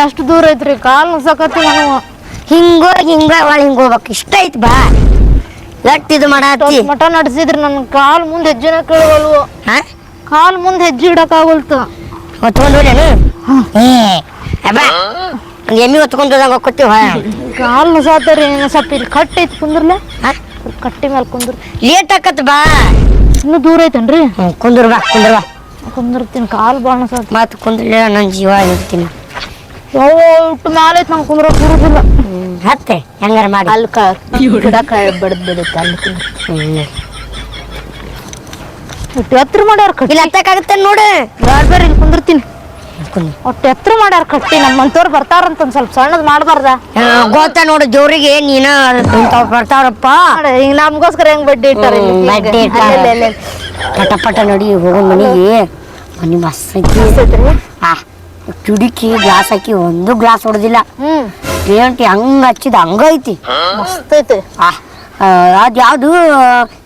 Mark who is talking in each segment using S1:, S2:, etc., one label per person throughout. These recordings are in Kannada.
S1: ಎಷ್ಟು ದೂರ ಐತ್ರಿ ಕಾಲು ನುಸಕತ್ತಿ ನಾವು
S2: ಹಿಂಗೋಗಿ ಹಿಂಗ ಒಳ ಹಿಂಗ ಹೋಗ್ಬೇಕು. ಇಷ್ಟ ಐತಿ ಬಾ. ಲಟ್ ಇದು ಮಾಡ
S1: ಮಠ ನಡೆಸಿದ್ರಿ ನನ್ನ ಕಾಲು ಮುಂದೆ ಹೆಜ್ಜೆನ ಕೇಳುವಲ್ವ
S2: ಹಾ?
S1: ಕಾಲ್ ಮುಂದೆ ಹೆಜ್ಜೆ ಇಡಕ್ ಆಗಲ್ತು
S2: ಹೊತ್ಕೊಂಡು ಏ ಅಬ್ಬಾ ಎಮ್ಮೆ ಎಮ್ಮಿ ಹೊತ್ಕೊಂಡು ಹೋದಂಗ
S1: ಕಾಲ್ ನುಸಾತರಿ ಸ್ವಲ್ಪ ಇಲ್ಲಿ ಕಟ್ಟಿ ಐತಿ ಕುಂದ್ರಲ್ಲ ಕಟ್ಟಿ ಮೇಲೆ ಕುಂದ್ರ.
S2: ಲೇಟ್ ಆಕತ್ ಬಾ.
S1: ಇನ್ನೂ ದೂರ ಐತನ್ರಿ?
S2: ಕುಂದ್ರ ಬಾ ಕುಂದ್ರ ಬಾ.
S1: ಕುಂದಿರ್ತೀನಿ ಕಾಲ್ ಭಾಳ ನುಸಾತ
S2: ಮಾತು ಕುಂದ್ರಲಿಲ್ಲ ನನ್ನ ಜೀವ ಇರ್ತೀನಿ
S1: ಯಾವ ಇಟ್ಟು ಮ್ಯಾಲ ಐತಿ ನಂಗೆ ಕುಂದ್ರ
S2: ಕುರುದಿಲ್ಲ ಹತ್ತೆ ಹೆಂಗಾರ ಮಾಡಿ.
S1: ಅಲ್ಲಿ ಕ ಗಿಡ ಕಾಯಿ ಬಡ್ದ್ ಬಿಡುತ್ತೆ ಅಲ್ಲಿ ಕುಂದ್ರ ಇಟ್ಟು ಎತ್ತರ ಮಾಡ್ಯಾರ ಕಟ್ಟಿ.
S2: ಇಲ್ಲಿ ಹತ್ತಕ್ಕಾಗತ್ತೆ ನೋಡು.
S1: ಬೇಡ ಬೇರೆ ಇಲ್ಲಿ ಕುಂದಿರ್ತೀನಿ.
S2: ಕುಂದ್ರ
S1: ಒಟ್ಟು ಎತ್ತರ ಮಾಡ್ಯಾರ ಕಟ್ಟಿ ನಮ್ಮಂತವ್ರು ಬರ್ತಾರಂತ ಒಂದು ಸ್ವಲ್ಪ ಸಣ್ಣದು ಮಾಡಬಾರ್ದ.
S2: ಗೊತ್ತ ನೋಡು ಜೋರಿಗೆ ನೀನ ಇಂಥವ್ ಬರ್ತಾರಪ್ಪ.
S1: ಈಗ ನಮಗೋಸ್ಕರ ಹೆಂಗ್ ಬಡ್ಡಿ ಇಟ್ಟಾರೆ
S2: ಬಡ್ಡಿ ಪಟ ಪಟ ನಡಿ ಹೋಗೋ ಮನೆಗೆ. ಮನೆ ಮಸ್ತ್ ಐತಿ.
S1: ಅಲ್ಲೇ.
S2: ಚುಡುಕಿ ಗ್ಲಾಸ್ ಹಾಕಿ ಒಂದು ಗ್ಲಾಸ್ ಹೊಡೆದಿಲ್ಲ.
S1: ಹ್ಮ್.
S2: ಪೇಂಟ್ ಹಂಗ ಹಚ್ಚಿದ ಹಂಗೈತಿ
S1: ಮಸ್ತ್ ಐತೆ.
S2: ಆ ಅದು ಯಾವುದು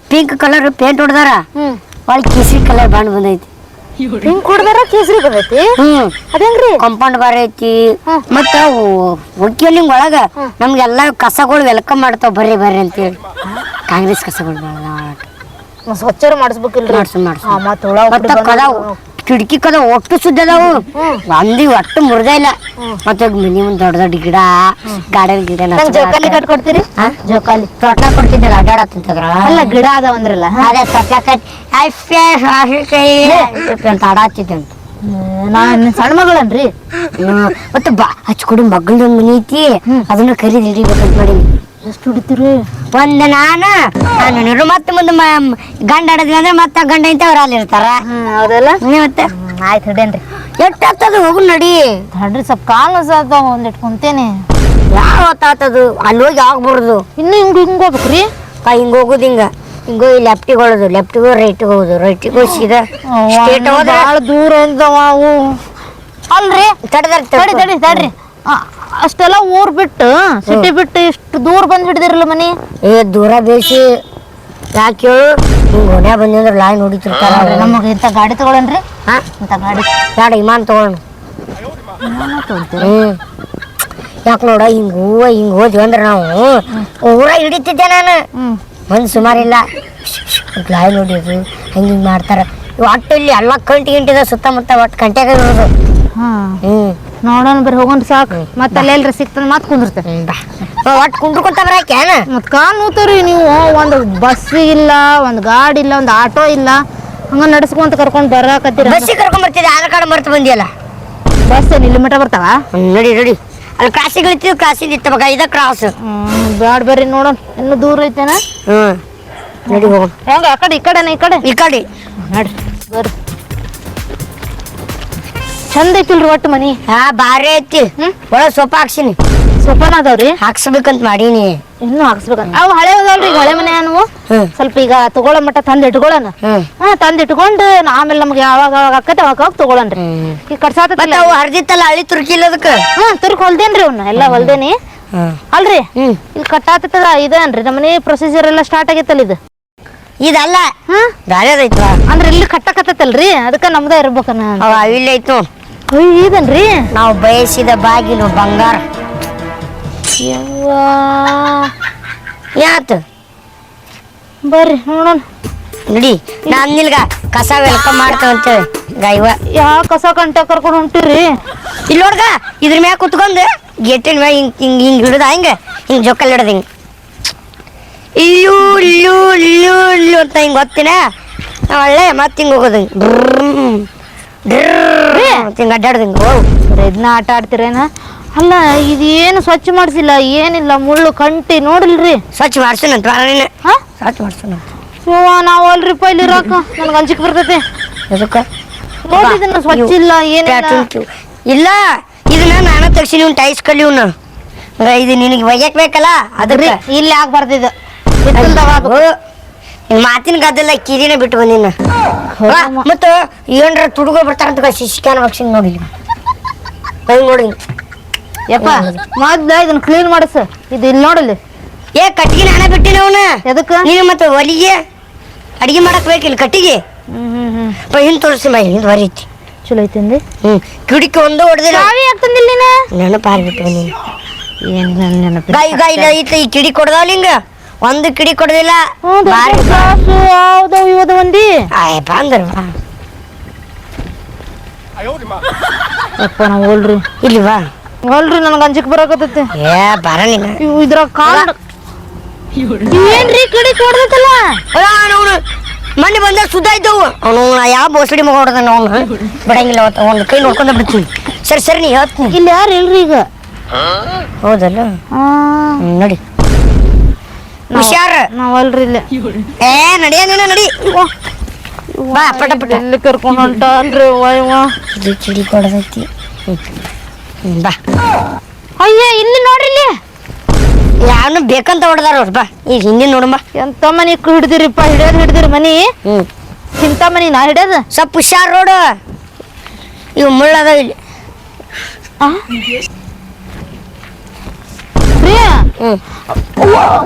S2: ಪಿಂಕ್ ಕಲರ್ ಪೇಂಟ್ ಹೊಡೆದಾರ?
S1: ಹ್ಮ್.
S2: ಒಳಗೆ ಕೇಸರಿ ಕಲರ್ ಬಣ್ಣ ಬಂದೈತಿ.
S1: ಪಿಂಕ್ ಕುಡ್ದಾರ ಕೇಸರಿ ಬರ್ತೈತಿ
S2: ಹ್ಮ್.
S1: ಅದೇಂಗ್ರಿ
S2: ಕಾಂಪೌಂಡ್ ಬಾರ್ ಐತಿ. ಮತ್ತ ಒಕ್ಕಿಯಲ್ಲಿ ಒಳಗ ನಮ್ಗೆಲ್ಲ ಕಸಗಳು ವೆಲ್ಕಮ್ ಮಾಡ್ತಾವ ಬರ್ರಿ ಬರ್ರಿ ಅಂತೇಳಿ. ಕಾಂಗ್ರೆಸ್ ಕಸಗಳು
S1: ಸ್ವಚ್ಛರ ಮಾಡಿಸ್ಬೇಕಿಲ್ರಿ.
S2: ಮಾಡ್ಸು ಮಾಡ್ಸು.
S1: ಆ, ಮತ್ತ್ ಹುಳ
S2: ಕಿಟಕಿ ಕದ ಒಟ್ಟು ಸುದ್ದ ಅದಾವು ಒಂದಿ ಒಟ್ಟು ಮುರ್ದ ಇಲ್ಲ. ಮತ್ತೆ ಮನಿ ಮುಂದ್ ದೊಡ್ಡ ದೊಡ್ಡ ಗಿಡ ಗಾರ್ಡನ್ ಗಿಡ
S1: ಜೋಕಾಲಿ ಜೋಕಾಲಿ ಕಟ್ಕೊಡ್ತೀರಿ? ಜೋಕಾಲಿ.
S2: ತೋಟ ಕೊಡ್ತಿದ್ದಲ್ಲ ಅಡ್ಡಾಡತ್ತಂತದ್ರ
S1: ಅಲ್ಲ ಗಿಡ ಅದಾವ ಅಂದ್ರಲ್ಲ
S2: ಅದೇ ತಟ್ಲ ಕಟ್ ಅಯ್ಯ ಶ್ವಾಸಕೈ ಅಂತ ಆಡಾತಿದ್ದೆ ಅಂತ.
S1: ನಾನ್ ಸಣ್ಣ ಮಗಳನ್ರಿ.
S2: ಮತ್ತೆ ಬಾ ಹಚ್ಕೊಡು ಮಗಳದ ಮನಿ ಐತಿ. ಅದನ್ನ ಕರೀದ್ ಹಿಡಿಬೇಕಂತ ಮಾಡೀನಿ
S1: ಎಷ್ಟು ಹಿಡಿತೀರಿ
S2: ಒಂದ್ ನಾನು ನಾನು ಮತ್ತೆ ಮುಂದೆ ಗಂಡ ಆಡದ್ವಿ ಅಂದ್ರೆ ಮತ್ತೆ ಗಂಡ ಗಂಡ ಅವ್ರ ಅಲ್ಲಿ ಇರ್ತಾರ.
S1: ಹೌದಲ್ಲ?
S2: ಮತ್ತೆ?
S1: ಆಯ್ತು ಹಿಡೇನ್ರಿ
S2: ಎಷ್ಟಾಗ್ತದ ಹೋಗು ನಡಿ.
S1: ತಡ್ರಿ ಸ್ವಲ್ಪ ಕಾಲು ಸಾತ ಒಂದಿಟ್ ಕುಂತೇನೆ.
S2: ಯಾವ ಹೊತ್ತಾತದು ಅಲ್ಲಿ ಹೋಗಿ ಆಗ್ಬಾರ್ದು. ಬರುದು
S1: ಇನ್ನು ಹಿಂಗ್ ಹಿಂಗ್ ಹೋಗ್ಬೇಕ್ರಿ?
S2: ಕಾ ಹಿಂಗ ಹೋಗುದು ಹಿಂಗ. ಹಿಂಗೋ ಹೋಗಿ ಲೆಫ್ಟಿಗೆ ಹೊಳೋದು ಲೆಫ್ಟಿಗೆ ರೈಟಿಗೆ ಹೋಗುದು ರೈಟಿಗೆ ಹೋಗಿ ಸೀದಾ ಸ್ಟೇಟ್ ಹೋದ್ರೆ
S1: ಬಾಳ ದೂರ ಅವು. ಅಲ್ರಿ?
S2: ತಡದಾರ
S1: ತಡಿ ತಡಿ ತಡ್ರಿ. ಆ, ಅಷ್ಟೆಲ್ಲ ಊರ್ ಬಿಟ್ಟು ಸಿಟಿ ಬಿಟ್ಟು ಇಷ್ಟು ದೂರ ಬಂದ್ ಹಿಡಿದಿರಲ್ಲ ಮನಿ?
S2: ಏ ದೂರ ಬೇಸಿ. ಯಾಕೆ ಹೇಳು? ಹಿಂಗ ಹೊಡ್ಯಾ ಬಂದ್ರೆ ಲಾಯ್ ನೋಡಿತಿರ್ತಾರ ಅವ್ರು.
S1: ನಮಗೆ ಇಂಥ ಗಾಡಿ ತಗೊಳನ್ರಿ.
S2: ಹಾ?
S1: ಇಂಥ ಗಾಡಿ.
S2: ಗಾಡಿ ಇಮಾನ್ ತಗೊಳ್ಳೋಣ ಯಾಕೆ ನೋಡ ಹಿಂಗ ಹೂವ ಹಿಂಗ ಹೋದ್ವಿ ಅಂದ್ರೆ ನಾವು ಊರ ಹಿಡಿತಿದ್ದೆ ನಾನು.
S1: ಮನ್
S2: ಮಂದಿ ಸುಮಾರಿಲ್ಲ. ಲಾಯ್ ನೋಡಿದ್ರು. ಹಂಗೆ ಹಿಂಗೆ ಮಾಡ್ತಾರ. ಒಟ್ಟು ಇಲ್ಲಿ ಎಲ್ಲ ಕಂಟಿ ಗಿಂಟಿದ ಸುತ್ತಮುತ್ತ ಒಟ್ಟು ಕಂಟ್ಯಾಗ ಇರೋದು.
S1: ಹಾ.
S2: ಹ್ಮ್.
S1: ನೋಡೋಣ ಬರ್ರಿ ಹೋಗೋಣ ಸಾಕು. ಮತ್ತೆ ಅಲ್ಲೇ ಎಲ್ರಿ ಸಿಕ್ತದ ಮತ್ತೆ ಕುಂದಿರ್ತೇವೆ
S2: ಒಟ್ಟು ಕುಂಡ್ಕೊಂತ ಬರಾಕೇನ
S1: ಮತ್ ಕಾಲ್ ನೂತರಿ ನೀವು. ಒಂದು ಬಸ್ ಇಲ್ಲ ಒಂದು ಗಾಡಿ ಇಲ್ಲ ಒಂದು ಆಟೋ ಇಲ್ಲ. ಹಂಗ ನಡ್ಸ್ಕೊಂತ ಕರ್ಕೊಂಡ್ ಬರಾಕತ್ತೀರ?
S2: ಬಸ್ಸಿಗೆ ಕರ್ಕೊಂಡ್ ಬರ್ತಿದ್ದೆ ಆಧಾರ್ ಕಾರ್ಡ್ ಮರ್ತು ಬಂದಿಯಲ್ಲ?
S1: ಬಸ್ ಏನ್ ಇಲ್ಲಿ ಮಠ ಬರ್ತಾವ?
S2: ನೋಡಿ ನಡಿ. ಅಲ್ಲಿ ಕ್ರಾಸಿಗೆ ಇಳಿತೀವಿ ಕ್ರಾಸಿಗೆ ಇತ್ತ ಮಗ. ಇದ ಕ್ರಾಸ್
S1: ಬ್ಯಾಡ್ ಬ್ಯಾಡ ಬರ್ರಿ ನೋಡೋಣ ಇನ್ನು ದೂರ ಐತೇನ?
S2: ಹ್ಮ್. ನೋಡಿ ಹೋಗೋಣ.
S1: ಹೆಂಗ? ಆ ಕಡೆ ಈ ಕಡೆನ ಈ ಕಡೆ?
S2: ಈ ಕಡೆ.
S1: ನಡ್ರಿ ಬರ್ರಿ. ಚಂದ ಐತಿಲ್ರಿ ಒಟ್ಟು ಮನಿ?
S2: ಹಾ ಬಾರಿ ಐತಿ.
S1: ಒಳ
S2: ಒಳಗೆ ಸೊಪ್ಪ ಹಾಕ್ಸಿನಿ.
S1: ಸೊಪ್ಪನ ಅದಾವ್ರಿ
S2: ಹಾಕ್ಸ್ಬೇಕಂತ ಮಾಡೀನಿ.
S1: ಇನ್ನು ಹಾಕ್ಸ್ಬೇಕಂತ ಅವು ಹಳೆ ಈಗ ಹಳೆ ಮನೆ ಅನ್ವು ಸ್ವಲ್ಪ ಈಗ ತಗೊಳ್ಳೋ ಮಟ್ಟ ತಂದ್ ಇಟ್ಕೊಳ್ಳೋಣ ಹಾ ತಂದ್ ಇಟ್ಕೊಂಡು ಆಮೇಲೆ ನಮ್ಗೆ ಯಾವಾಗ ಅವಾಗ ಆಕತ್ತೆ ಅವಾಗ ಅವಾಗ ತಗೊಳನ್ರಿ.
S2: ಹ್ಮ್.
S1: ಈಗ ಕಡ್ಸಾತಲ್ಲ
S2: ಅವು ಹರ್ದಿತ್ತಲ್ಲ ಹಳಿ ತುರ್ಕಿಲ್ಲ ಅದಕ್ಕೆ?
S1: ಹ್ಮ್ ತುರ್ಕ್ ಹೊಲ್ದೇನ್ರಿ ಅವ್ನ ಎಲ್ಲ ಹೊಲ್ದೇನಿ. ಅಲ್ರಿ? ಇಲ್ಲಿ ಕಟ್ಟಾತದ ಇದೇನ್ರಿ ನಮ್ಮನೆ ಪ್ರೊಸೀಜರ್ ಎಲ್ಲ ಸ್ಟಾರ್ಟ್ ಆಗೈತಲ್ಲ ಇದು.
S2: ಇದಲ್ಲ. ಹ್ಮ್.
S1: ಅಂದ್ರೆ ಇಲ್ಲಿ ಕಟ್ಟಕತ್ತಲ್ರಿ ಅದಕ್ಕ ನಮ್ದ
S2: ಇರ್ಬೇಕನ್ನ
S1: ಅಯ್ಯ ಇದೇನ್ರಿ
S2: ನಾವು ಬಯಸಿದ ಬಾಗಿಲು ಬಂಗಾರ. ಯಾತು?
S1: ಬರ್ರಿ ನೋಡೋಣ.
S2: ನಡಿ ನಾನ್ ನಿಲ್ಗ ಕಸ ವೆಲ್ಕಮ್ ಮಾಡ್ತೇವಂತ ಗೈವ
S1: ಯಾ ಕಸ ಕಂಟ ಕರ್ಕೊಂಡು ಹೊಂಟಿರಿ?
S2: ಇಲ್ಲಿ ನೋಡ್ಗ ಇದ್ರ ಮ್ಯಾಗ ಕುತ್ಕೊಂಡು ಗೇಟಿನ ಮ್ಯಾಗ ಹಿಂಗ್ ಹಿಂಗ್ ಹಿಂಗ್ ಹಿಡ್ದ ಹಿಂಗ ಹಿಂಗ್ ಜೊಕ್ಕಲ್ ಹಿಡ್ದ ಹಿಂಗ್. ಇಲ್ಲೂ ಇಲ್ಲೂ ಇಲ್ಲೂ ಇಲ್ಲೂ ಅಂತ ಹಿಂಗ್ ಗೊತ್ತಿನ ಒಳ್ಳೆ ಮತ್ತೆ ಹಿಂಗ್ ಹೋಗೋದು ಹಿಂಗ್. ಡ್ರಮ್, ಡ್ರಮ್ ಅಂತ ಹಿಂಗ್ ಅಡ್ಡಾಡ್ದು ಹಿಂಗ್
S1: ಇದನ್ನ ಆಟ ಆಡ್ತಿರೇನ? ಅಲ್ಲ ಇದು ಏನು ಸ್ವಚ್ಛ ಮಾಡಿಸಿಲ್ಲ? ಏನಿಲ್ಲ ಮುಳ್ಳು ಕಂಟಿ ನೋಡಿಲ್ರಿ.
S2: ಸ್ವಚ್ಛ ಮಾಡ್ಸೋಣಂತ ನೀನು.
S1: ಹಾ?
S2: ಸ್ವಚ್ಛ ಮಾಡ್ಸೋಣಂತ
S1: ಯವ್ವ ನಾವು ಅಲ್ರಿಪ್ಪ ಇಲ್ಲಿ ಇರಾಕ ನನಗೆ ಅಂಜಿಕೆ ಬರ್ತೈತಿ.
S2: ಎದಕ್ಕೆ?
S1: ನೋಡಿ ಇದನ್ನ ಸ್ವಚ್ಛ ಇಲ್ಲ ಏನಿಲ್ಲ.
S2: ಇಲ್ಲ ಇದನ್ನ ನಾನು ತೆಗ್ಸಿನಿ ಇವ್ನು ಟೈಸ್ ಕಲಿ ಇವ್ನು ಇದು ನಿನಗೆ ಒಯ್ಯಕ್ ಬೇಕಲ್ಲ
S1: ಅದ್ರಿ
S2: ಅದಕ್ಕೆ
S1: ಇಲ್ಲಿ ಆಗ್ಬಾರ್ದು ಇದು.
S2: ಮಾತಿನ ಗದ್ದಲ್ಲ ಕಿರಿನ ಬಿಟ್ಟು ಬಂದಿನ. ಮತ್ತು ಏನ್ರ ತುಡುಗ ಬರ್ತಾರಂತ ಶಿಶಿಕಾನ ವಾಕ್ಸಿನ್ ನೋಡಿ ಹೆಂಗ್ ನೋಡಿ
S1: ಯಪ್ಪ ಮೊದ್ಲ ಇದನ್ನ ಕ್ಲೀನ್ ಮಾಡಸ. ಇದು ಇಲ್ಲಿ ನೋಡಲ್ಲಿ.
S2: ಏ ಕಟ್ಟಿಗೆ ನಾನೇ ಬಿಟ್ಟಿನ ಅವನ?
S1: ಎದಕ್ಕೆ?
S2: ನೀನು ಮತ್ತೆ ಒಲಿಗೆ ಅಡಿಗೆ ಮಾಡಕ್ ಬೇಕಿಲ್ಲ ಕಟ್ಟಿಗೆ?
S1: ಹ್ಮ್
S2: ಹಿಂದ್ ತೋರಿಸಿ ಮೈ ಹಿಂದ್ ಹೊರೀತಿ
S1: ಚಲೋ ಐತಿಂದಿ
S2: ಹ್ಮ್. ಕಿಡಿ ಒಂದು ಹೊಡೆದಿಲ್ಲ.
S1: ಚಾವಿ ಆಗ್ತಂದಿಲ್ಲ ನೀನು?
S2: ನೆನಪಾರ್ಬಿಟ್ಟು ನೀನು
S1: ಏನ್ ನೆನಪು
S2: ಗಾಯ ಗಾಯ ಐತಿ ಈ ಕಿಡಿ ಕೊಡ್ದಾವ ನಿಂಗ ಒಂದು ಕಿಡಿ ಕೊಡಲಿಲ್ಲ ಬಾರಿ
S1: ಗ್ಲಾಸು ಯಾವ್ದವು ಇವದು ಒಂದಿ.
S2: ಆಯ್ ಬಂದ್ರ.
S1: ಅಪ್ಪ ನಾವು ಹೋಲ್ರಿ.
S2: ಇಲ್ಲಿ ಬಾ.
S1: ಹೋಲ್ರಿ ನನಗೆ ಅಂಜಿಕ್ ಬರಕತ್ತೈತಿ.
S2: ಏ ಬರ ನೀನು.
S1: ಇವ್ ಇದ್ರಾಗ ಕಾಲ್ ಏನ್ರಿ ಕಡೆ ಕೊಡ್ದೈತಲ್ಲ
S2: ಅವನು ಮೊನ್ನೆ ಬಂದ ಸುದ್ದ ಇದ್ದವು ಅವನು ಯಾವ ಬೋಸಡಿ ಮಗ ಹೊಡೆದ ಅವನು ಬಿಡಂಗಿಲ್ಲ ಅವತ್ತು ಒಂದು ಕೈ ನೋಡ್ಕೊಂಡ ಬಿಡ್ತೀನಿ. ಸರಿ ಸರಿ ನೀ ಹೇಳ್ತೀನಿ.
S1: ಇಲ್ಲಿ ಯಾರು ಇಲ್ರಿ ಈಗ?
S2: ಹೌದಲ್ಲ? ನಡಿ. ಹುಷಾರ.
S1: ನಾವಲ್ರಿ ಇಲ್ಲಿ.
S2: ಏ ನಡಿಯ ನೀನು ನಡಿ. ಬಾ ಪಟ ಪಟ.
S1: ಎಲ್ಲಿ ಕರ್ಕೊಂಡು ಹೊಂಟಲ್ರಿ ವಯ್ವ
S2: ಕಿಡಿ ಕೊಡದೈತಿ ಬಾ.
S1: ಅಯ್ಯ ಇಲ್ಲಿ ನೋಡ್ರಿ ಇಲ್ಲಿ.
S2: ಯಾವನು ಬೇಕಂತ ಹೊಡೆದಾರ ಅವ್ರು ಬಾ. ಈಗ ಹಿಂದೆ ನೋಡಮ್ಮ
S1: ಎಂತ ಮನಿ ಹಿಡ್ದಿರಿಪ್ಪ ಹಿಡಿಯೋದು ಹಿಡ್ದಿರಿ ಮನಿ? ಇಂಥ ಮನಿ ನಾ ಹಿಡಿಯೋದು?
S2: ಸ್ವಲ್ಪ ಹುಷಾರ್ ರೋಡು ಇವು ಮುಳ್ಳದ ಇಲ್ಲಿ.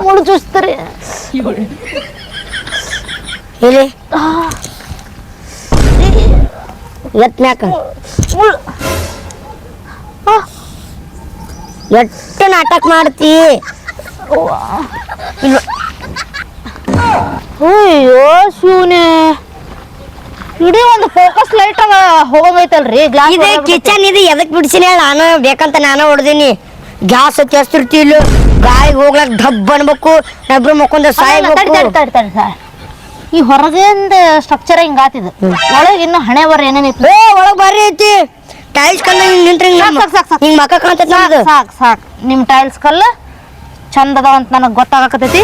S1: ಮುಳು ಚೂಸ್ತಾರಿ
S2: ಇಲ್ಲಿ ಎತ್ ಮ್ಯಾಕ ಎಷ್ಟು ನಾಟಕ ಮಾಡ್ತಿ?
S1: ಅಯ್ಯೋ ಶಿವನೇ. ಇಡೀ ಒಂದು ಫೋಕಸ್ ಲೈಟ್ ಹೋಗೈತಲ್ರಿ ಗ್ಲಾಸ್
S2: ಇದೆ ಕಿಚನ್ ಇದು ಎದಕ್ ಬಿಡ್ಸಿನಿ ನಾನು ಬೇಕಂತ ನಾನು ಹೊಡ್ದೀನಿ. ಗ್ಯಾಸ್ ಹಚ್ತಿರ್ತಿಲ್ಲ ಗಾಯಿಗೆ ಹೋಗ್ಲಕ್ ಡಬ್ ಅನ್ಬೇಕು ನಬ್ರು ಮಕ್ಕೊಂದ ಸಾಯ್ಬೇಕು.
S1: ಈ ಹೊರಗಿಂದ ಸ್ಟ್ರಕ್ಚರ್ ಹಿಂಗ ಆತಿದ್? ಒಳಗೆ ಇನ್ನು ಹಣೆ ಬರ
S2: ಏನೇನೈತಿ ಒಳಗ್ ಬಾರಿ ಐತಿ ಟೈಲ್ಸ್ ಕಲ್ಲ ಹಿಂಗ್ ನಿಂತ್ರೆ ಹಿಂಗ್ ಮಕ್ಕ ಕಾಣ್ತೈತಿ ನಮ್ದು.
S1: ಸಾಕ್ ಸಾಕ್. ನಿಮ್ ಟೈಲ್ಸ್ ಕಲ್ಲ ಚಂದ ಅದಾವ ಅಂತ ನನಗ್ ಗೊತ್ತಾಗಕತೈತಿ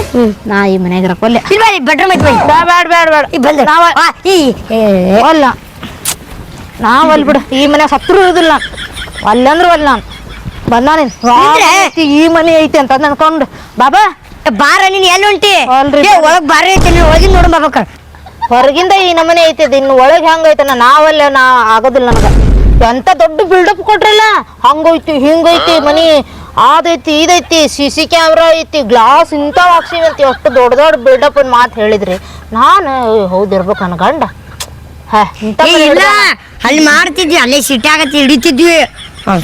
S1: ನಾ ಈ
S2: ಇಲ್ಲಿ ಬಾ ಬೆಡ್ರೂಮ್ ಐತಿ ಬೇಡ
S1: ಬ್ಯಾಡ ಬ್ಯಾಡ ಬ್ಯಾಡ ಬ್ಯಾಡ.
S2: ಈ ಬಂದೆ.
S1: ನಾವ
S2: ಈ
S1: ಅಲ್ಲ ನಾವ್ ಅಲ್ ಬಿಡು. ಈ ಮನೆ ಸತ್ರು ಇರುದಿಲ್ಲ. ಅಲ್ಲ ನಾನು ಈ ಮನೆ ಐತಿ ಅಂತ ಅನ್ಕೊಂಡು ಬಾಬಾ
S2: ಬಾರ ನೀನ್ ಎಲ್ಲಿ ಹೊಂಟಿ? ಒಳಗ್ ಬಾರಿ ಐತಿ ನೀನ್ ಒಳಗಿನ ನೋಡು ಬಾಬಕ್ಕ
S1: ಹೊರಗಿಂದ ಈ ನಮನೆ ಐತಿ ಇನ್ನು ಒಳಗೆ ಹೆಂಗ ಐತನ ನಾವಲ್ಲ ನಾ ಆಗೋದಿಲ್ಲ ನಮಗ. ಎಂತ ದೊಡ್ಡ ಬಿಲ್ಡಪ್ ಕೊಟ್ರಲ್ಲ? ಹಂಗೈತಿ ಹಿಂಗೈತಿ ಮನಿ. ಆದೈತಿ ಇದೈತಿ ಸಿ ಸಿ ಕ್ಯಾಮ್ರಾ ಐತಿ ಗ್ಲಾಸ್ ಇಂಥವ್ ಹಾಕ್ಸಿವಿ ಅಂತ ಎಷ್ಟು ದೊಡ್ಡ ದೊಡ್ಡ ಬಿಲ್ಡಪ್ ಮಾತು ಹೇಳಿದ್ರಿ. ನಾನು ಹೌದಿರ್ಬೇಕು ಅನ್ಕಂಡ ಹಾ
S2: ಇಲ್ಲ ಅಲ್ಲಿ ಮಾಡ್ತಿದ್ವಿ ಅಲ್ಲೇ ಸಿಟಿ ಆಗತ್ತೆ ಹಿಡಿತಿದ್ವಿ.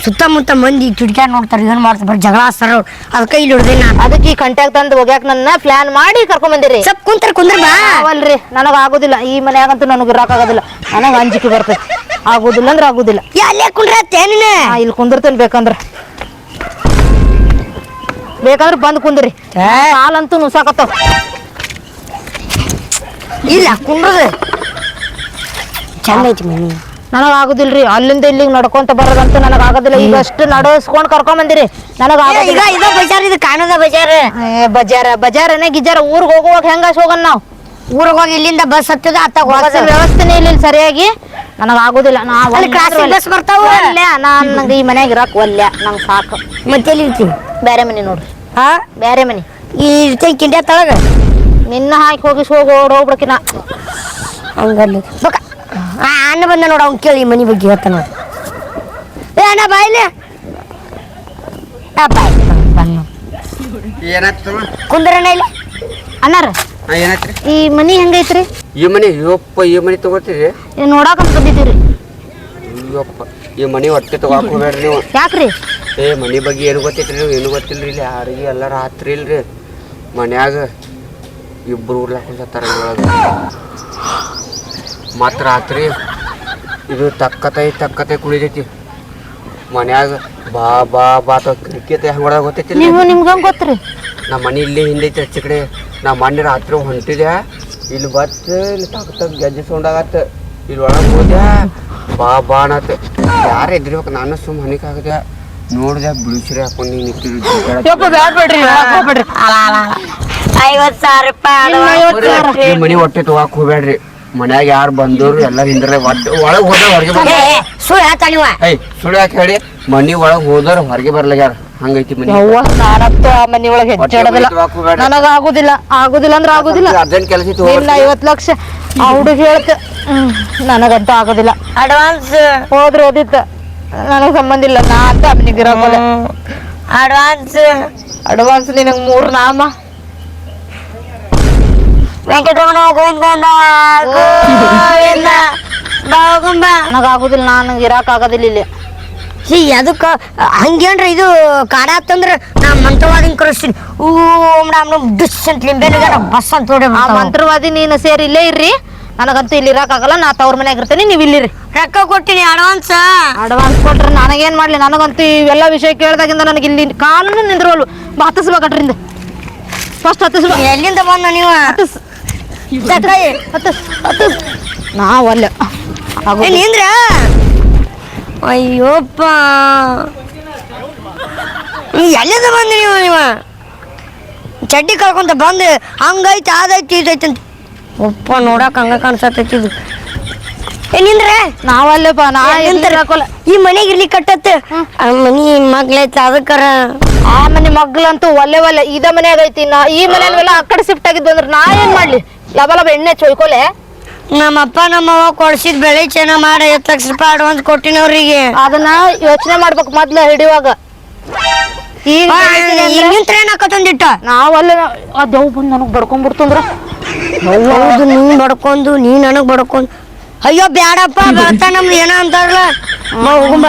S2: ಸುತ್ತಮುತ್ತ ಮಂದಿ ಕಿಟಕ್ಯಾಗ ನೋಡ್ತಾರೆ ಏನ್ ಮಾಡ್ತಾರೆ ಬರೀ ಜಗಳ ಸರ್ ಅದಕ್ಕೆ ಇಲ್ಲಿ ಹಿಡ್ದೆ ನಾ
S1: ಅದಕ್ಕೆ ಈ ಕಂಟ್ಯಾಕ್ಟ್ ತಂದು ಹೋಗ್ಯಾಕ ನನ್ನ ಪ್ಲಾನ್ ಮಾಡಿ ಕರ್ಕೊಂಡ್ ಬಂದಿರಿ.
S2: ಸ್ವಲ್ಪ ಕುಂತಾರ ಕುಂದ್ರ ಬಾ.
S1: ಅವಲ್ರಿ ನನಗ ಆಗುದಿಲ್ಲ ಈ ಮನ್ಯಾಗಂತೂ ನನಗೆ ಇರಾಕಾಗೋದಿಲ್ಲ. ನನಗ ಅಂಜಿಕೆ ಬರ್ತೈತಿ ಆಗುದಿಲ್ಲ ಅಂದ್ರೆ ಆಗುದಿಲ್ಲ.
S2: ಏ, ಅಲ್ಲೇ ಕುಂಡ್ರತ್ತೆ ನೀನು?
S1: ಇಲ್ಲಿ ಕುಂದಿರ್ತೇನೆ ಬೇಕಂದ್ರ. ಬೇಕಂದ್ರ ಬಂದ್ ಕುಂದ್ರಿ.
S2: ಏ.
S1: ಕಾಲಂತೂ ನುಸಾಕತ್ತಾವ.
S2: ಇಲ್ಲ ಕುಂಡ್ರದು ಚಂದ ಐತಿ ಮನಿ.
S1: ನನಗ ರೀ ಅಲ್ಲಿಂದ ಇಲ್ಲಿಗೆ ನಡ್ಕೊಂತ ಬರೋದಂತೂ ನನಗೆ ಆಗೋದಿಲ್ಲ ಈಗ ಅಷ್ಟು ನಡೆಸ್ಕೊಂಡ್ ಕರ್ಕೊಂಡ್ ಬಂದಿರಿ. ನನಗೆ
S2: ಈಗ ಇದ ಬಜಾರ್ ಇದು ಕಾಣದ ಬಜಾರ್.
S1: ಬಜಾರ ಬಜಾರನೇ ಗಿಜಾರ ಊರಿಗೆ ಹೋಗುವಾಗ ಹೆಂಗ ಹೋಗೋಣ ನಾವು?
S2: ಊರಿಗೆ ಹೋಗಿ ಇಲ್ಲಿಂದ ಬಸ್ ಹತ್ತದ ಅತ್ತಾಗ ಹೋಗೋದು.
S1: ವ್ಯವಸ್ಥೆನೇ ಇಲ್ಲ ಸರಿಯಾಗಿ. ನನಗೆ ಆಗೋದಿಲ್ಲ ನಾ
S2: ಅಲ್ಲಿ ಕ್ರಾಸಿಂಗ್ ಬಸ್ ಬರ್ತಾವ?
S1: ನಾನ್ ನಂಗೆ ಈ ಮನ್ಯಾಗ ಇರಾಕ್ ಒಲ್ಲೆ ನಂಗೆ ಸಾಕು.
S2: ಮತ್ತೆ ಎಲ್ಲಿ ಇರ್ತೀನಿ
S1: ಬೇರೆ ಮನೆ ನೋಡ್ರಿ.
S2: ಹಾ?
S1: ಬೇರೆ ಮನೆ.
S2: ಈ ಕಿಂಡ್ಯಾ ತಳಗ
S1: ನಿನ್ನ ಹಾಕಿ ಹೋಗಿ ಹೋಗಿ ಓಡ್ ಹೋಗ್ಬಿಡಕಿನ
S2: ಹಂಗಲ್ಲಿ. ಬಕ ಆ ಅಣ್ಣ ಬಂದ ನೋಡ ಅವ್ನು ಕೇಳಿ ಮನಿ ಬಗ್ಗೆ ಹೇಳ್ತಾನ ನೋಡಿ. ಏ ಅಣ್ಣ ಬಾಯ್ಲೆ
S3: ಏನಾಯ್ತು
S2: ಕುಂದ್ರಣ್ಣ ಇಲ್ಲಿ.
S1: ಅಣ್ಣಾರ?
S3: ಏನಾಯ್ತ್ರಿ?
S1: ಈ ಮನಿ ಹೆಂಗೈತ್ರಿ?
S3: ಈ ಮನಿ ಅಯ್ಯಪ್ಪ ಈ ಮನಿ ತಗೋತೀರಿ?
S1: ಏನ್ ನೋಡಾಕಂತ ಬಂದಿದ್ದೀರಿ.
S3: ಅಯ್ಯಪ್ಪ ಈ ಮನಿ ಹೊಟ್ಟೆ ತಗೋಕ್ ಹೋಗ್ಬೇಡ್ರಿ ನೀವು.
S1: ಯಾಕ್ರಿ?
S3: ಏ ಮನಿ ಬಗ್ಗೆ ಏನು ಗೊತ್ತೈತ್ರಿ ನೀವು? ಏನು ಗೊತ್ತಿಲ್ರಿ ಇಲ್ಲಿ? ಯಾರಿಗೆ ಎಲ್ಲ ರಾತ್ರಿ ಇಲ್ರಿ? ಮನ್ಯಾಗ ಇಬ್ರು ಉರ್ಲಾಕೊಂಡತ್ತಾರ ಒಳಗೆ ಮತ್ತು ರಾತ್ರಿ ಇದು ತಕ್ಕತೈ ತಕ್ಕತೈ ಕುಳಿತೈತಿ. ಮನ್ಯಾಗ ಬಾ ಬಾ ಬಾ ಕ್ರಿಕೆಟ್ ಹೆಂಗೆ ಹೊಡೆದ ಗೊತ್ತೈತಿ
S1: ನೀವು ನಿಮ್ಗೆ? ಹೆಂಗ್ ಗೊತ್ತ್ರಿ?
S3: ನಮ್ಮ ಮನೆ ಇಲ್ಲಿ ಹಿಂದೈತಿ ಹೆಚ್ಚು ಕಡೆ. ನಾ ಮನೆ ರಾತ್ರಿ ಹೊಂಟಿದೆ. ಇಲ್ಲಿ ಬತ್ತು ಇಲ್ಲಿ ತಕ್ಕ ತಕ್ಕ ಗೆಜ್ಜೆ ಸೌಂಡಾಗತ್ತ ಇಲ್ಲಿ ಒಳಗೆ ಹೋದೆ. ಬಾ ಬಾ ಅನ್ನತ್ತ ಯಾರು ಎದ್ರಿಬೇಕು ನಾನು ಸುಮ್ಮ ಹನಿಕ್ ಆಗದ್ಯಾ ನೋಡಿದೆ ಬಿಳಿಸ್ರಿ ಹಾಕೊಂಡು ನೀನು
S1: ನಿಂತಿರಿ ಹೋಗ್ಬೇಡ್ರಿ
S2: ಐವತ್ತು ಸಾವಿರ ರೂಪಾಯಿ
S3: ಈ ಮನೆ ಹೊಟ್ಟೆ ತಗೋಕ್ ಹೋಗ್ಬೇಡ್ರಿ. ಮನ್ಯಾಗ ಯಾರು ಬಂದವ್ರು ಎಲ್ಲ ಹಿಂದ್ರೆ ಒಟ್ಟು ಒಳಗೆ ಹೋದ್ರೆ ಹೊರಗೆ ಬರ್ಲ
S2: ಸುಳ್ಳು
S3: ಐ ಯಾಕೆ ಹೇಳಿ? ಮನಿ ಒಳಗೆ ಹೋದ್ರೆ ಹೊರಗೆ ಬರ್ಲಾಗ್ಯಾರ ಹಂಗೈತಿ ಮನಿ.
S1: ಯವ್ವ ನಾನಂತೂ ಆ ಮನಿ ಒಳಗೆ ಹೆಜ್ಜೆ ನನಗ ಆಗುದಿಲ್ಲ ಆಗುದಿಲ್ಲ ಅಂದ್ರ ಆಗುದಿಲ್ಲ.
S3: ಅರ್ಜೆಂಟ್ ಕೆಲಸ ಇತ್ತು.
S1: ಐವತ್ತು ಲಕ್ಷ ಆ ಹುಡುಗ ಹೇಳ್ತ ನನಗಂತೂ ಆಗೋದಿಲ್ಲ.
S2: ಅಡ್ವಾನ್ಸ್
S1: ಹೋದ್ರೆ ಓದಿತ್ತ ನನಗೆ ಸಂಬಂಧ ಇಲ್ಲ ನಾ ಅಂತ ಇರೋಲ್ಲ
S2: ಅಡ್ವಾನ್ಸ್
S1: ಅಡ್ವಾನ್ಸ್ ನಿನಗೆ ಮೂರು ನಾಮ.
S2: ವೆಂಕಟರಮಣ ಗೋವಿಂದ ಗೋವಿಂದ
S1: ಬಾಗುಂಬ. ಆಗುದಿಲ್ಲ ನಾನು ಇರಾಕ್ ಆಗೋದಿಲ್ಲ ಇಲ್ಲಿ.
S2: ಈ ಅದಕ್ಕ ಹಂಗೇನ್ರ ಇದು ಕಾಡ ಆತಂದ್ರ ನಾ ಮಂತ್ರವಾದಿನ ಕರೆಸ್ತೀನಿ. ರಾಮ್ ನಮ್ ಡಿಸ್ ಅಂತ ಲಿಂಬೆನಿಗೆ ಬಸ್ ಅಂತ ನೋಡಿ
S1: ಆ ಮಂತ್ರವಾದಿ. ನೀನು ಸೇರಿ ಇಲ್ಲೇ ಇರ್ರಿ. ನನಗಂತೂ ಇಲ್ಲಿ ಇರಾಕ್ ಆಗಲ್ಲ ನಾ ತವ್ರ ಮನ್ಯಾಗ ಇರ್ತೀನಿ ನೀವು ಇಲ್ಲಿರಿ
S2: ರೊಕ್ಕ ಕೊಟ್ಟಿನಿ ಅಡ್ವಾನ್ಸ್.
S1: ಅಡ್ವಾನ್ಸ್ ಕೊಟ್ರೆ ನನಗೇನ್ ಮಾಡ್ಲಿ? ನನಗಂತೂ ಇವೆಲ್ಲ ವಿಷಯ ಕೇಳ್ದಾಗಿಂದ ನನಗೆ ಇಲ್ಲಿ ಕಾಲನು ನಿಂದ್ರೋಲ್ವು ಬಾ ಹತ್ತಿಸ್ಬೇಕಟ್ರಿಂದ ಫಸ್ಟ್ ಹತ್ತಿಸ್ಬೇಕು.
S2: ಎಲ್ಲಿಂದ ಬಂದ ನೀವು?
S1: ಹತ್ತಿಸ್
S2: ತಕೈ.
S1: ಹತ್ತಿಸ್ ಹತ್ತಿಸ್ ನಾವಲ್ಲ
S2: ಏ, ನಿಂದ್ರ ಅಯ್ಯೋಪ್ಪ ನೀವ್ ಎಲ್ಲಿಂದ ಬಂದ್ರಿ ನೀವು ನೀವು ಚಡ್ಡಿ ಕಳ್ಕೊಂತ ಬಂದು ಹಂಗೈತಿ ಅದೈತಿ ಇದೈತಿ ಅಂತ ಒಪ್ಪ ನೋಡಕ್ ಹಂಗ ಕಾಣಿಸತೈತಿ ಇದು ಏ ನಿಂದ್ರೆ
S1: ನಾವಲ್ಲಪ್ಪ ನಾ
S2: ನಿಂತರ
S1: ಎಲ್ಲಿ ಇರಾಕಲ್ಲ
S2: ಈ ಮನೆಗೆ ಇರ್ಲಿ ಕಟ್ಟತ್ತ. ಆ ಮನಿ ಮಗ್ಳೈತಿ ಅದಕ್ಕರ
S1: ಆ ಮನೆ ಮಗ್ಲಂತೂ ಒಲ್ಲೆ ಒಲ್ಲೆ ಇದ ಮನ್ಯಾಗ ಐತಿ. ನಾ ಈ ಮನೆಯಲ್ಲ ಆ ಕಡೆ ಶಿಫ್ಟ್ ಆಗಿದ್ವು ಅಂದ್ರೆ ನಾ ಏನ್ ಮಾಡ್ಲಿ? ಲಬ ಲಬ ಎಣ್ಣೆ ಚೊಯ್ಕೊಲೆ
S2: ನಮ್ಮಪ್ಪ ನಮ್ಮವ್ವ ಕೊಡ್ಸಿದ್ ಬೆಳೆ ಚೆನ್ನಾಗ್ ಮಾಡಿ ಐವತ್ತು ಲಕ್ಷ ರೂಪಾಯಿ ಅಡ್ವಾನ್ಸ್ ಕೊಟ್ಟಿನ ಅವ್ರಿಗೆ
S1: ಅದನ್ನ ಯೋಚನೆ ಮಾಡ್ಬೇಕು ಮೊದ್ಲ ಹಿಡಿಯುವಾಗ. ಈಗ
S2: ನಿಂತ್ರ ಏನಾಕತ್ತಂದಿಟ್ಟ
S1: ನಾವಲ್ಲ ಆ ದೇವ್ ಬಂದು ನನಗೆ ಬಡ್ಕೊಂಡ್ಬಿಡ್ತಂದ್ರ
S2: ಹೌದು ನೀನ್ ಬಡ್ಕೊಂಡು ನೀ ನನಗ್ ಬಡ್ಕೊಂಡು ಅಯ್ಯೋ ಬ್ಯಾಡಪ್ಪ ಬರ್ತಾ ನಮ್ದು ಏನೋ ಅಂತಾರಲ್ಲ? ಹೋಗುಂಬ.